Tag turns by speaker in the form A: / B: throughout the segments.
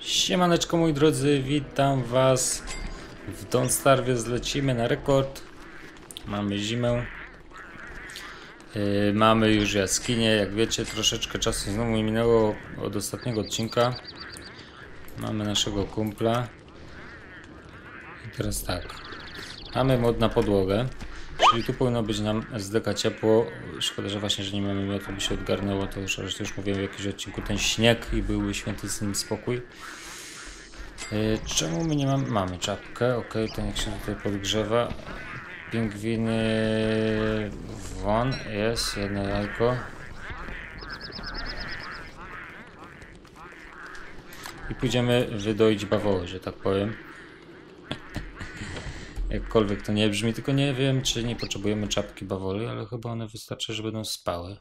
A: Siemaneczko moi drodzy, witam was w Don't Starve, zlecimy na rekord. Mamy zimę. Yy, mamy już jaskinię, jak wiecie troszeczkę czasu znowu mi minęło od ostatniego odcinka. Mamy naszego kumpla. I teraz tak. Mamy mod na podłogę. Czyli tu powinno być nam zdeka ciepło. Szkoda, że właśnie, że nie mamy miotu, by się odgarnęło. To już, to już mówiłem w jakimś odcinku, ten śnieg i byłby święty z nim spokój. Yy, czemu my nie mamy? Mamy czapkę, ok, to niech się tutaj podgrzewa. Pingwiny won, jest jedno jajko. I pójdziemy wydoić bawoły, że tak powiem. Jakkolwiek to nie brzmi, tylko nie wiem, czy nie potrzebujemy czapki bawoli, ale chyba one wystarczy, że będą spały.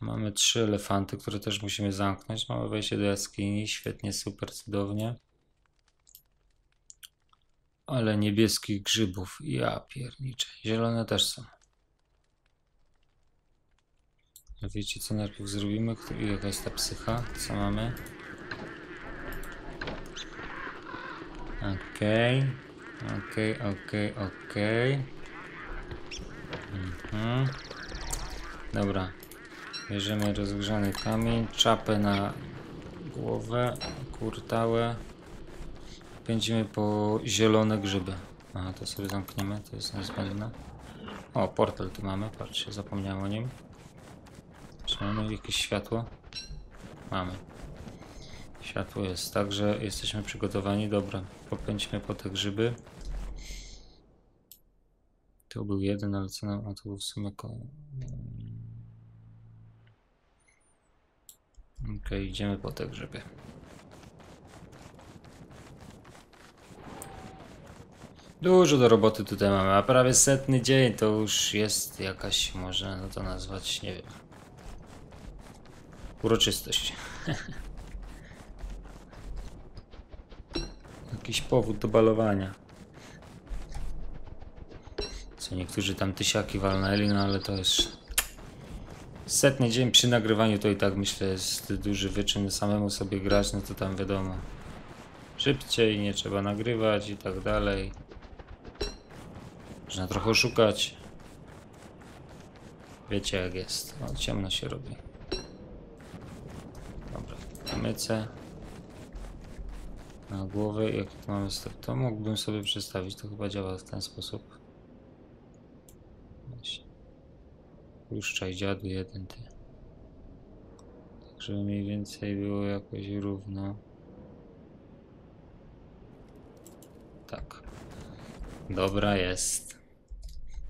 A: Mamy trzy elefanty, które też musimy zamknąć. Mamy wejście do jaskini, świetnie, super, cudownie. Ale niebieskich grzybów, ja pierniczę. Zielone też są. Wiecie co najpierw zrobimy? Jaka jest ta psycha? Co mamy? Okej. Okej, okej, okej. Mhm. Dobra. Bierzemy rozgrzany kamień, czapę na głowę, kurtałę. Pędzimy po zielone grzyby. Aha, to sobie zamkniemy, to jest niezbędne. O, portal tu mamy, patrzcie, zapomniałem o nim. Czy mamy jakieś światło? Mamy. Światło jest, także jesteśmy przygotowani. Dobra, popędźmy po te grzyby. To był jeden, ale co nam, a był w sumie ko... Okej, idziemy po te grzyby. Dużo do roboty tutaj mamy, a prawie setny dzień to już jest jakaś, można to nazwać, nie wiem, uroczystość. Jakiś powód do balowania. Niektórzy tam tysiaki walnęli, no ale to jest setny dzień przy nagrywaniu to i tak myślę jest duży wyczyn samemu sobie grać, no to tam wiadomo. Szybciej, nie trzeba nagrywać i tak dalej. Można trochę szukać. Wiecie jak jest. O, ciemno się robi. Dobra, mycę. Na głowę, jak to mamy stop, to mógłbym sobie przestawić, to chyba działa w ten sposób. Właśnie. Puszczaj dziadu jeden ty. Tak, żeby mniej więcej było jakoś równo. Tak. Dobra jest.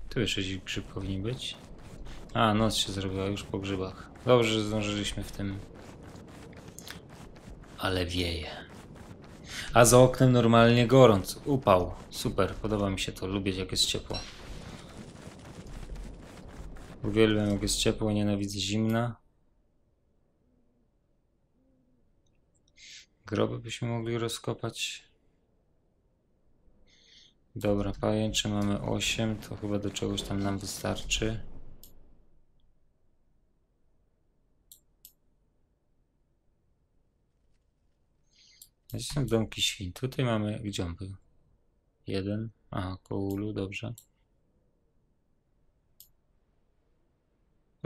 A: Tu jeszcze grzyb powinien być. A, noc się zrobiła już po grzybach. Dobrze, że zdążyliśmy w tym. Ale wieje. A za oknem normalnie gorąc. Upał. Super, podoba mi się to. Lubię jak jest ciepło. Uwielbiam jak jest ciepło, nienawidzę zimna. Groby byśmy mogli rozkopać. Dobra, pajęczy mamy 8, to chyba do czegoś tam nam wystarczy. Gdzie są domki świń? Tutaj mamy, gdzie on był? Jeden. Aha, koło ulu, dobrze.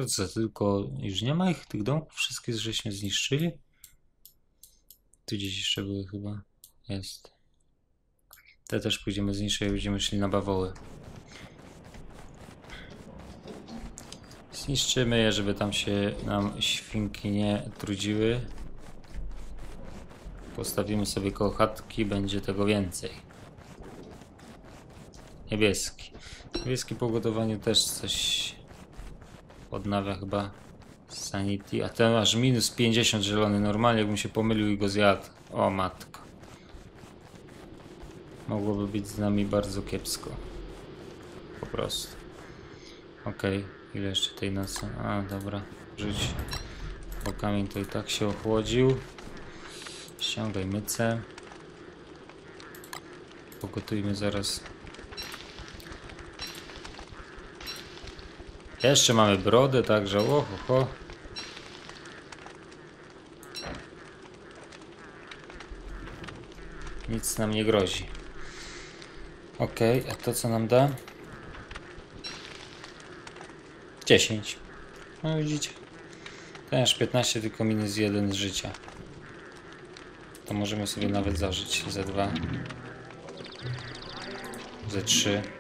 A: Co, tylko już nie ma ich, tych domków? Wszystkie żeśmy zniszczyli? Tu gdzieś jeszcze były chyba. Jest. Te też pójdziemy zniszczyć, będziemy szli na bawoły. Zniszczymy je, żeby tam się nam świnki nie trudziły. Postawimy sobie koło chatki, będzie tego więcej. Niebieski. Niebieski po gotowaniu też coś odnawia chyba sanity. A ten aż minus 50 zielony. Normalnie jakbym się pomylił i go zjadł. O matko. Mogłoby być z nami bardzo kiepsko. Po prostu. Okej, ile jeszcze tej nocy? A, dobra, rzuć. Bo kamień to i tak się ochłodził. Ściągaj mycę. Pogotujmy zaraz. Jeszcze mamy brodę, także oho, ho. Nic nam nie grozi. Ok, a to co nam da? 10. No widzicie. Też 15, tylko minus 1 z życia. To możemy sobie nawet zażyć. Ze 2. Ze 3.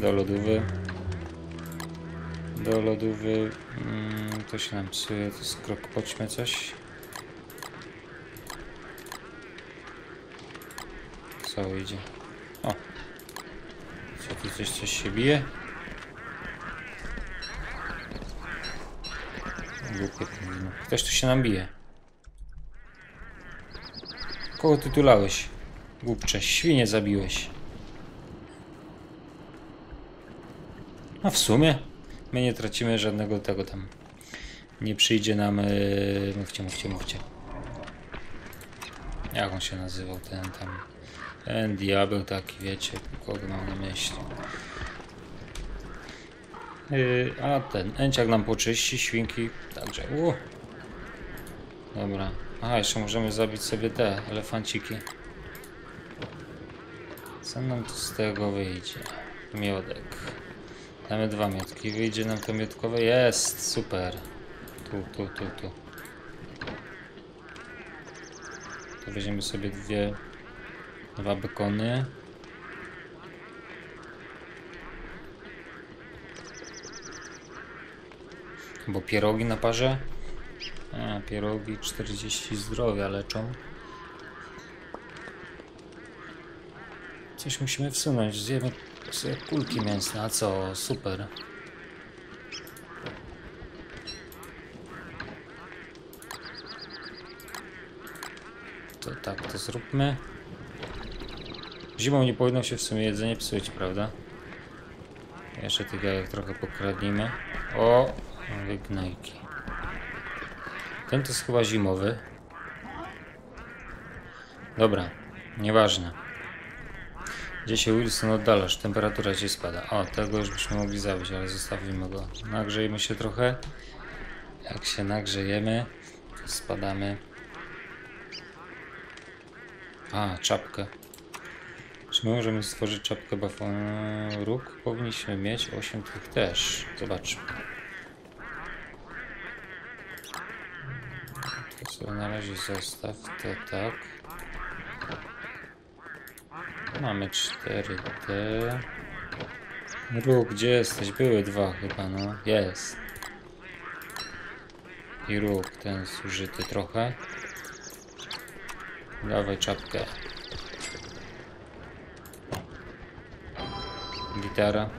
A: Do lodówy. Do lodówy. Mm, to się nam psuje. To jest krok. Poćmy coś. Co idzie? O. Co tu coś, coś się bije? Głupie. Ktoś tu się nam bije. Kogo ty tulałeś? Głupcze, świnie zabiłeś. A w sumie my nie tracimy żadnego tego tam. Nie przyjdzie nam... Yy, mówcie, mówcie, mówcie. Jak on się nazywał ten tam... Ten diabeł taki, wiecie, kogo mam na myśli. Yy, a ten enciak nam poczyści, świnki, także. Dobra. Aha, jeszcze możemy zabić sobie te elefanciki. Co nam tu z tego wyjdzie? Miodek. Damy dwa miodki. Wyjdzie nam to miodkowe. Jest, super. Tu, tu, tu, tu. To weźmiemy sobie dwie, dwa bekony. Bo pierogi na parze? A, pierogi 40 zdrowia leczą. Coś musimy wsunąć. Zjemy kulki mięsne. A co? Super. To tak, to zróbmy. Zimą nie powinno się w sumie jedzenie psuć, prawda? Jeszcze tych jajek trochę pokradnijmy. O! Wygnajki. Ten to jest chyba zimowy. Dobra, nieważne. Gdzie się Wilson oddalasz? Temperatura ci spada. O, tego już byśmy mogli zabić, ale zostawimy go. Nagrzejmy się trochę. Jak się nagrzejemy, spadamy. A, czapkę. Czy my możemy stworzyć czapkę bafon? Róg powinniśmy mieć. 8 tych też. Zobaczmy. To sobie na razie zostaw. To tak. Mamy 4D. Róg, gdzie jesteś? Były dwa chyba, no. Jest. I róg, ten zużyty trochę. Dawaj czapkę. Gitara.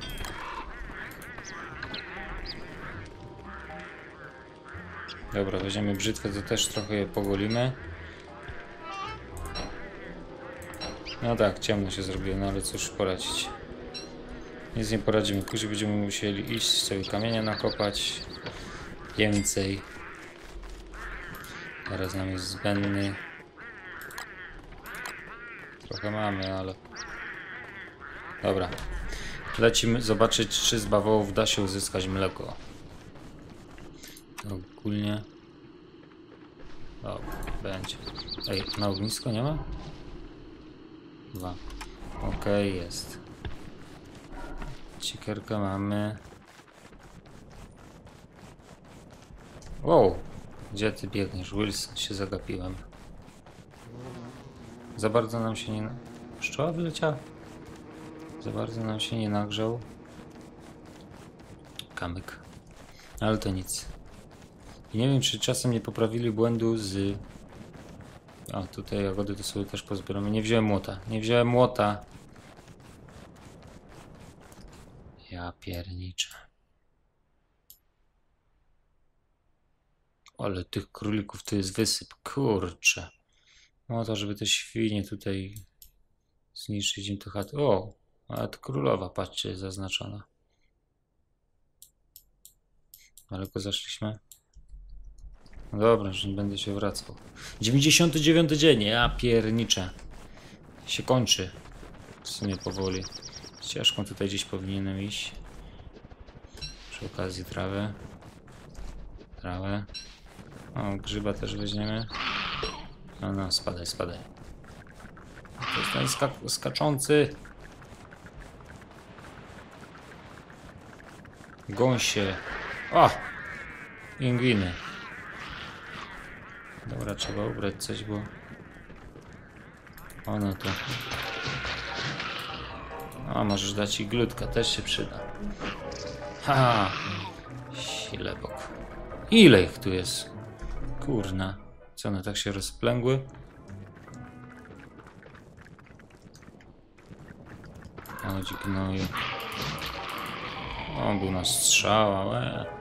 A: Dobra, weźmiemy brzytwę, to też trochę je pogolimy. No tak, ciemno się zrobiło, no ale cóż poradzić. Nic nie poradzimy, później będziemy musieli iść sobie kamienia nakopać. Więcej. Teraz nam jest zbędny. Trochę mamy, ale... Dobra. Lecimy zobaczyć, czy z bawołów da się uzyskać mleko. Ogólnie... Dobra, będzie. Ej, na ognisko nie ma? Dwa. Okej, jest. Cikierkę mamy. Wow! Gdzie ty biegniesz? Wilson, się zagapiłem. Za bardzo nam się nie... Pszczoła wyleciała? Za bardzo nam się nie nagrzał. Kamyk. Ale to nic. I nie wiem, czy czasem nie poprawili błędu z... O, tutaj jagody to sobie też pozbieramy. Nie wziąłem młota. Nie wziąłem młota. Ja pierniczę. Ale tych królików to jest wysyp. Kurczę. No to, żeby te świnie tutaj zniszczyć im to chat. O, nawet królowa, patrzcie, jest zaznaczona. Daleko zaszliśmy. No dobra, że będę się wracał. 99 dzień, ja pierniczę. Się kończy. W sumie powoli. Ścieżką tutaj gdzieś powinienem iść. Przy okazji trawę. Trawę. O, grzyba też weźmiemy. No, no, spadaj, spadaj. To jest ten skak skaczący. Gąsie. O! Pingwiny. Dobra, trzeba ubrać coś, bo... Ono to... A, możesz dać i glutka, też się przyda. Ha! Silebok. Ile ich tu jest? Kurna. Co one tak się rozplęgły? Chodzi gnoju. O, był na strzała, łe.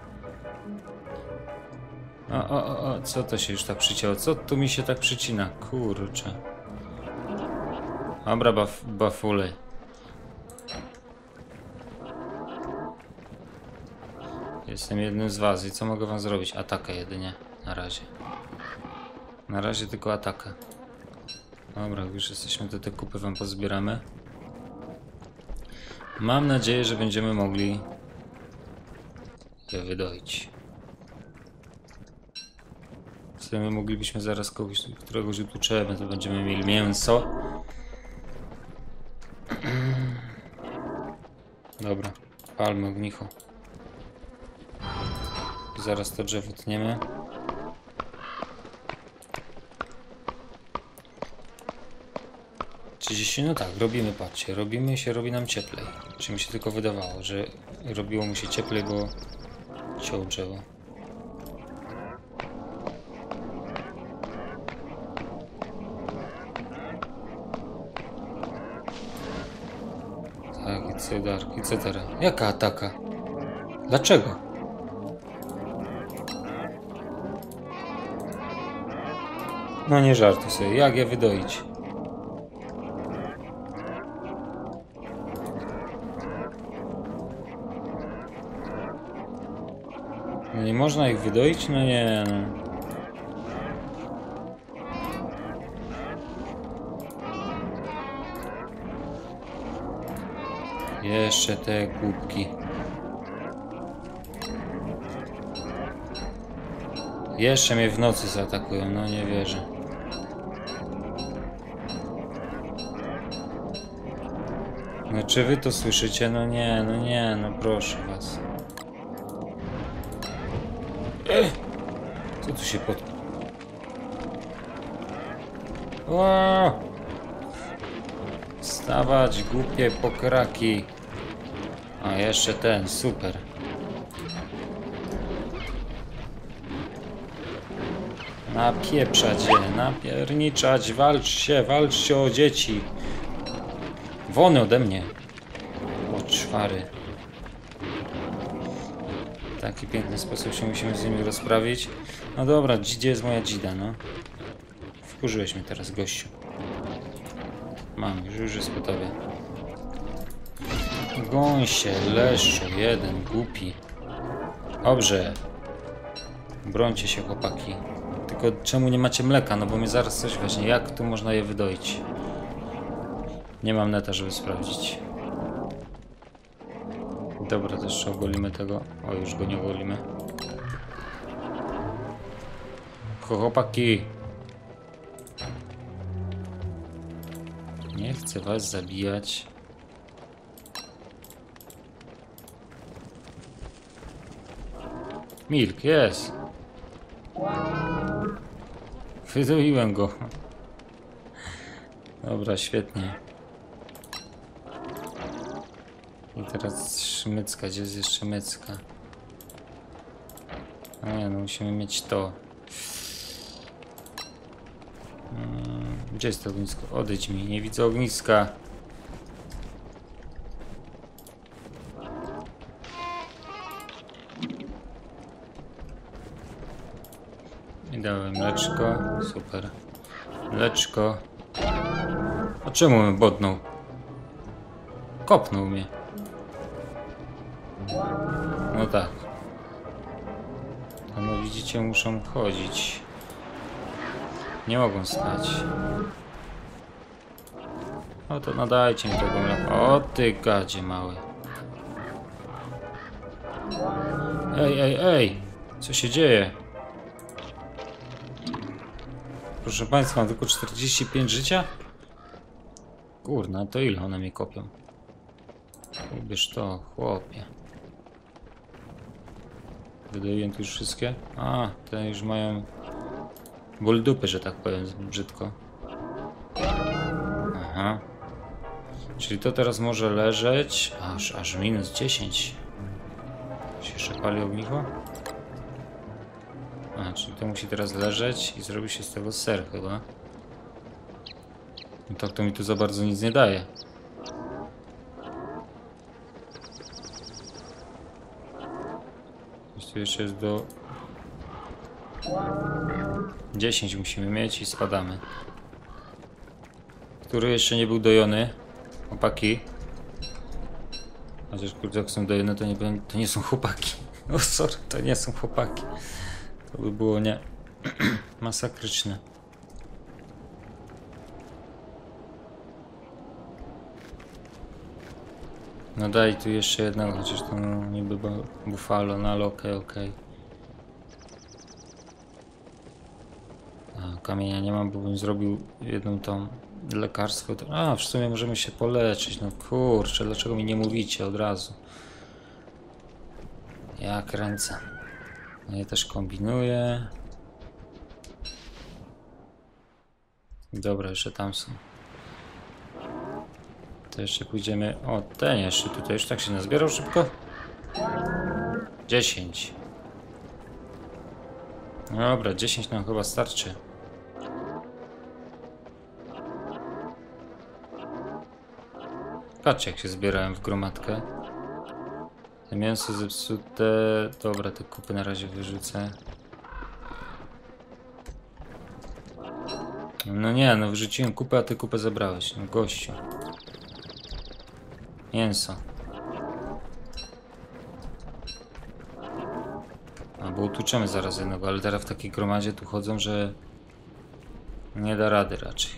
A: O, o, o, co to się już tak przycięło? Co tu mi się tak przycina? Kurczę. Dobra, baf bafule. Jestem jednym z was i co mogę wam zrobić? Atakę jedynie. Na razie. Na razie tylko ataka. Dobra, już jesteśmy, to te kupy wam pozbieramy. Mam nadzieję, że będziemy mogli je wydoić. W sumie moglibyśmy zaraz kogoś, któregoś utłuczemy, to będziemy mieli mięso. Dobra, palmy ognicho. Zaraz to drzewo tniemy. No tak, robimy, patrzcie, robimy się, robi nam cieplej. Czy mi się tylko wydawało, że robiło mu się cieplej, bo ciął drzewo. Co teraz? Jaka ataka? Dlaczego? No nie żartuj sobie, jak je wydoić? No nie można ich wydoić? No nie no. Jeszcze te głupki. Jeszcze mnie w nocy zaatakują, no nie wierzę. No czy wy to słyszycie? No nie, no nie, no proszę was. Co tu się pod... O! Stawać, głupie pokraki. A jeszcze ten, super. Napieprzać je, napierniczać, walczcie, walczcie o dzieci. Wony ode mnie. O czwary. W taki piękny sposób się musimy z nimi rozprawić. No dobra, gdzie jest moja dzida, no? Wkurzyłeś mnie teraz, gościu. Mam, już, już jest po tobie. Gąsie, leszczu, jeden, głupi. Dobrze. Brońcie się, chłopaki. Tylko czemu nie macie mleka? No bo mnie zaraz coś właśnie. Jak tu można je wydoić? Nie mam neta, żeby sprawdzić. Dobra, też jeszcze ogolimy tego. O, już go nie ogolimy. Chłopaki! Nie chcę was zabijać. Milk, jest. Wydoiłem go. Dobra, świetnie. I teraz szmycka, gdzie jest jeszcze mycka? A nie, no musimy mieć to. Mm, Gdzie jest to ognisko? Odejdź mi, nie widzę ogniska. Mleczko, super. Mleczko. A czemu mnie bodnął? Kopnął mnie. No tak. To no widzicie, muszą chodzić. Nie mogą stać. O to nadajcie mi tego mleka. O ty gadzie mały. Ej, ej, ej! Co się dzieje? Proszę Państwa, mam tylko 45 życia? Kurna, to ile one mi kopią? Ubierz to, chłopie. Wydaję tu już wszystkie? A, te już mają ból dupy, że tak powiem, brzydko. Aha. Czyli to teraz może leżeć aż, aż minus 10. Się jeszcze pali ogniwo? Czyli to musi teraz leżeć i zrobi się z tego ser chyba. No tak to mi tu za bardzo nic nie daje. Coś jeszcze jest do... 10 musimy mieć i spadamy. Który jeszcze nie był dojony? Chłopaki. Chociaż kurde, jak są dojone, to nie, to nie są chłopaki. O sorry, to nie są chłopaki. To by było nie... masakryczne. No daj tu jeszcze jednego, chociaż to no, niby bu- buffalo, no ale okej, okej. A, Kamienia nie mam, bo bym zrobił jedną tą lekarstwo. A, w sumie możemy się poleczyć. No kurczę, dlaczego mi nie mówicie od razu? Ja kręcę. No ja też kombinuję. Dobra, jeszcze tam są. To jeszcze pójdziemy. O, ten jeszcze tutaj już tak się nazbierał szybko. 10. Dobra, 10 nam chyba starczy. Patrzcie, jak się zbierałem w gromadkę. Mięso zepsute. Dobra, te kupy na razie wyrzucę. No nie, no wrzuciłem kupę, a ty kupę zabrałeś. No gościu. Mięso. A bo utłuczemy zaraz jednego, ale teraz w takiej gromadzie tu chodzą, że nie da rady raczej.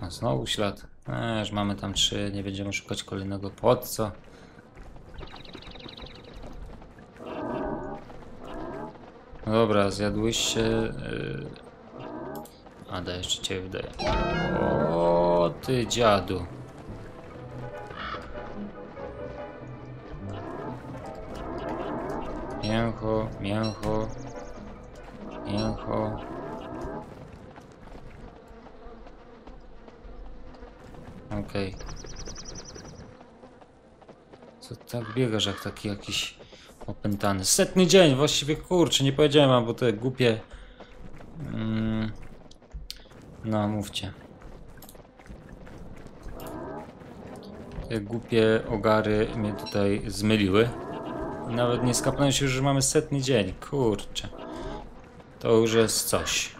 A: A znowu ślad. Już mamy tam trzy, nie będziemy szukać kolejnego. Po co? No dobra, zjadłyście. Yy... A, da jeszcze cię wydaje. O, ty dziadu. Mięcho, mięcho, mięcho. Okej. Co tak biegasz jak taki jakiś opętany? Setny dzień, właściwie kurczę, nie powiedziałem wam, bo te głupie... Mm, no, mówcie. Te głupie ogary mnie tutaj zmyliły. Nawet nie skapnąłem się, że mamy setny dzień. Kurczę. To już jest coś.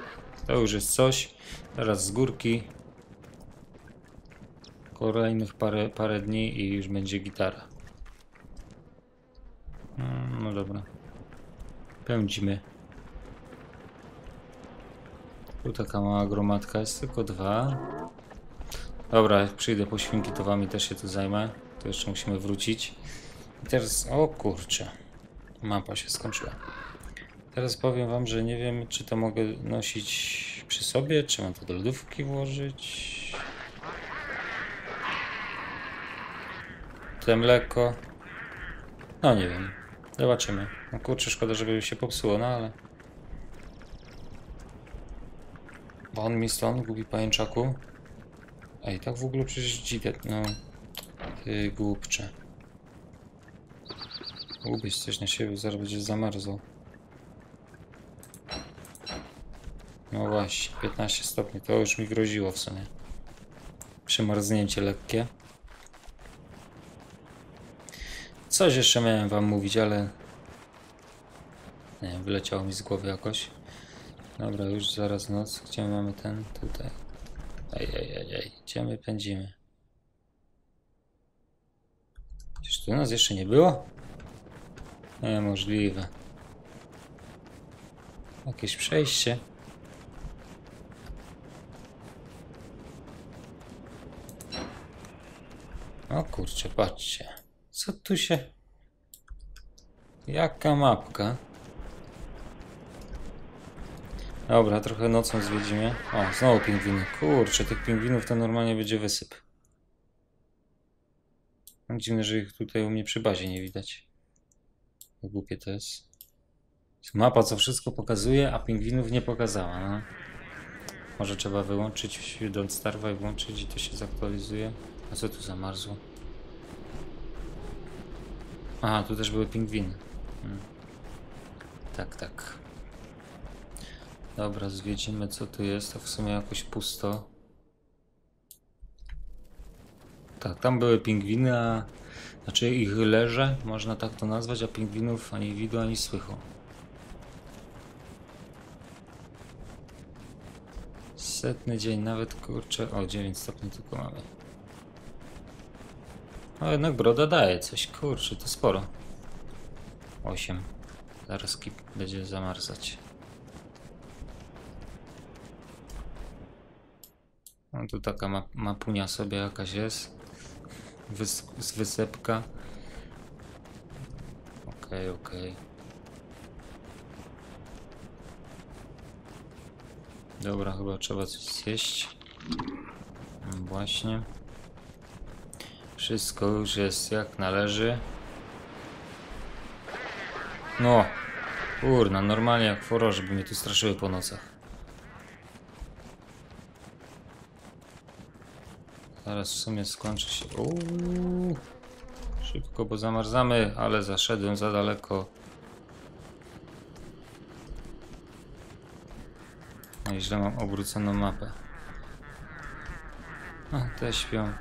A: To już jest coś. Teraz z górki. Kolejnych parę, parę dni i już będzie gitara. Mm, No dobra. Pędzimy. Tu taka mała gromadka jest, tylko dwa. Dobra, jak przyjdę po świnki, to wami też się tu zajmę. To jeszcze musimy wrócić. I teraz, o kurczę. Mapa się skończyła. Teraz powiem wam, że nie wiem, czy to mogę nosić przy sobie, czy mam to do lodówki włożyć. Te mleko. No nie wiem. Zobaczymy. No kurczę, szkoda, żeby się popsuło, no ale... Won mi stąd, gubi pajęczaku. Ej, tak w ogóle przecież dzidę, no... Ty głupcze. Ubierz coś na siebie, zaraz będziesz zamarzał. No właśnie, 15 stopni, to już mi groziło w sumie. Przemarznięcie lekkie. Coś jeszcze miałem wam mówić, ale... Nie wiem, wyleciało mi z głowy jakoś. Dobra, już zaraz noc. Gdzie my mamy ten? Tutaj. Ej, ej, ej, ej. Gdzie my pędzimy? Przecież tu nas jeszcze nie było? Niemożliwe. Jakieś przejście. O kurczę, patrzcie. Co tu się... Jaka mapka? Dobra, trochę nocą zwiedzimy. O, znowu pingwiny. Kurczę, tych pingwinów to normalnie będzie wysyp. No, Dziwne, że ich tutaj u mnie przy bazie nie widać. Głupie to jest. Mapa co wszystko pokazuje, a pingwinów nie pokazała. No. Może trzeba wyłączyć Don't Starve i włączyć i to się zaktualizuje. A co tu zamarzło? Aha, tu też były pingwiny. Hmm. Tak, tak. Dobra, zwiedzimy co tu jest. To w sumie jakoś pusto. Tak, tam były pingwiny, a... Znaczy ich leże, można tak to nazwać, a pingwinów ani widu, ani słychu. Setny dzień, nawet kurczę. O, 9 stopni tylko mamy. No jednak broda daje coś, kurczę, to sporo. 8. Zaraz kip będzie zamarzać. No tu taka ma mapunia sobie jakaś jest. Wys z wysepka. Okej, okej. Dobra, chyba trzeba coś zjeść. Właśnie. Wszystko już jest jak należy. No. Kurna, normalnie jak foro, żeby mnie tu straszyły po nocach. Zaraz w sumie skończy się. Uuu. Szybko, bo zamarzamy, ale zaszedłem za daleko. No i źle mam obróconą mapę. A, te śpią.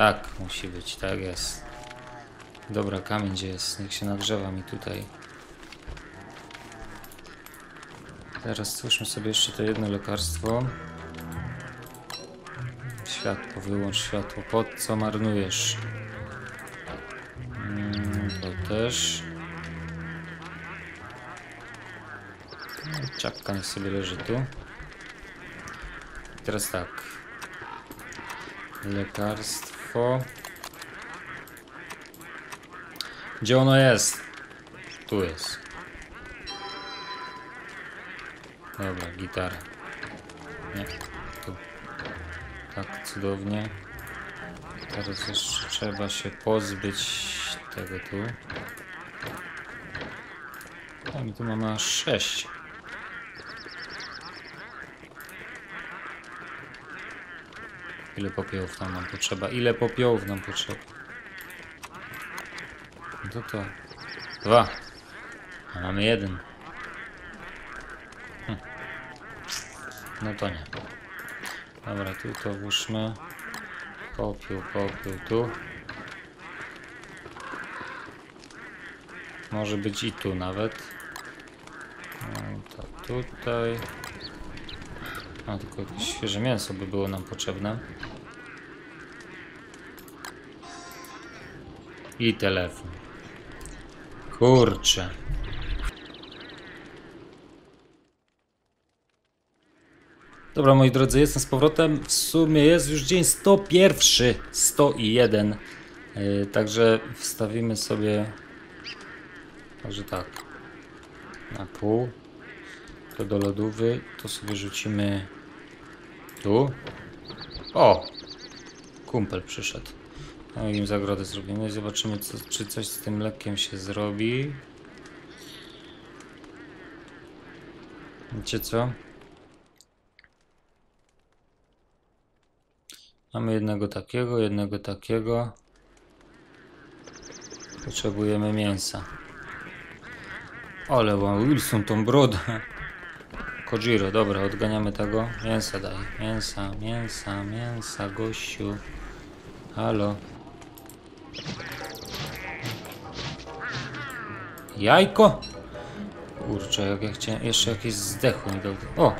A: Tak, musi być, tak jest. Dobra, kamień gdzie jest? Niech się nagrzewa mi tutaj. Teraz stwórzmy sobie jeszcze to jedno lekarstwo. Światło, wyłącz światło. Po co marnujesz? Mm, to też. Czapka niech sobie leży tu. Teraz tak. Lekarstwo. Gdzie ono jest? Tu jest. Dobra, gitara. Nie, tu. Tak, cudownie. Teraz jeszcze trzeba się pozbyć tego tu. A my tu mamy aż 6. Ile popiołów nam, nam potrzeba? Ile popiołów nam potrzeba? No to. Dwa. A mamy jeden. Hm. No to nie. Dobra, tu to włóżmy. Popiół, popiół tu. Może być i tu nawet. No to tutaj. A tylko jakieś świeże mięso by było nam potrzebne. I telefon. Kurczę. Dobra, moi drodzy, jestem z powrotem. W sumie jest już dzień 101. 101. Yy, także wstawimy sobie. Także tak. Na pół. To do lodówy. To sobie rzucimy tu. O! Kumpel przyszedł. No im zagrodę zrobimy i zobaczymy, co, czy coś z tym lekiem się zrobi. Wiecie co? Mamy jednego takiego, jednego takiego. Potrzebujemy mięsa. Ale Wilson tą brodę. Kojiro, dobra, odganiamy tego. Mięsa daj. Mięsa, mięsa, mięsa, gościu. Halo. Jajko? Kurczę, jak ja chciałem. Jeszcze jakieś zdechło mi do. O!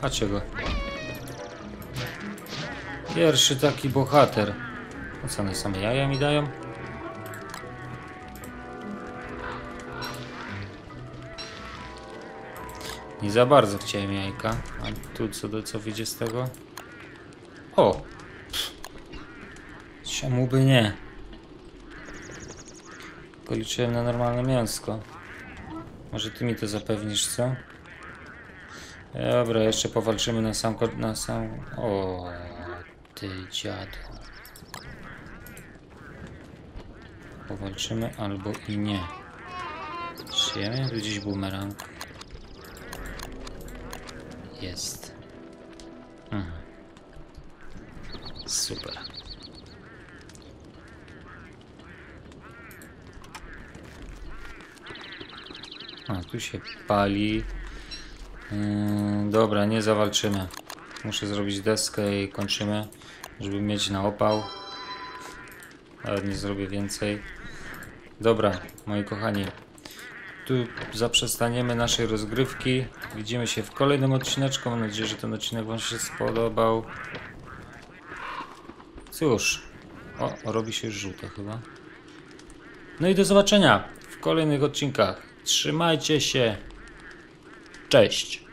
A: Patrzcie go. Pierwszy taki bohater. O co one same jaja mi dają? Nie za bardzo chciałem jajka. A tu co do co wyjdzie z tego? O! Czemu by nie? Tylko liczyłem na normalne mięsko. Może ty mi to zapewnisz, co? Dobra, jeszcze powalczymy na sam na sam. O, ty dziadu. Powalczymy albo i nie. Czy ja miałem tu gdzieś bumerang? Jest. Mhm. Super. A, tu się pali. Yy, dobra, nie zawalczymy. Muszę zrobić deskę i kończymy, żeby mieć na opał. Nawet nie zrobię więcej. Dobra, moi kochani. Tu zaprzestaniemy naszej rozgrywki. Widzimy się w kolejnym odcineczku. Mam nadzieję, że ten odcinek Wam się spodobał. Cóż. O, robi się już żółte chyba. No i do zobaczenia w kolejnych odcinkach. Trzymajcie się. Cześć.